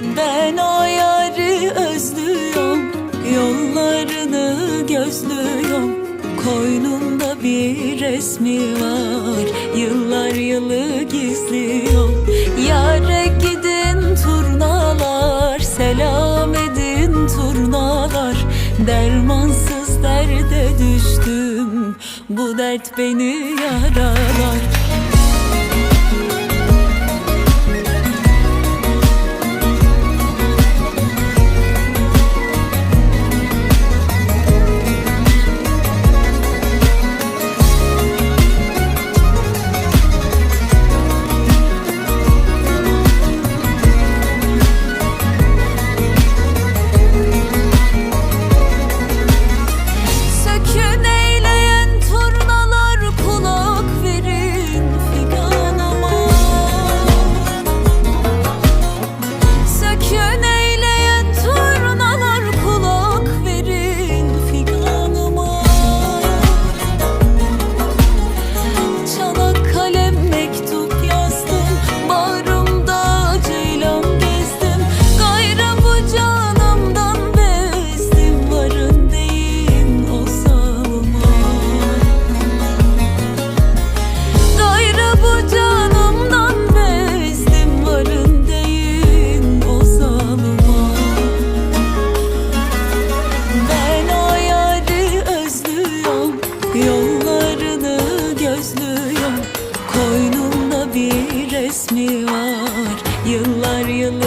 Ben o yarı özlüyorum Yollarını gözlüyorum. Koynumda bir resmi var Yıllar yılı gizliyorum. Yare gidin turnalar Selam edin turnalar. Dermansız derde düştüm Bu dert beni yaralar resmi var. Yıllar yılı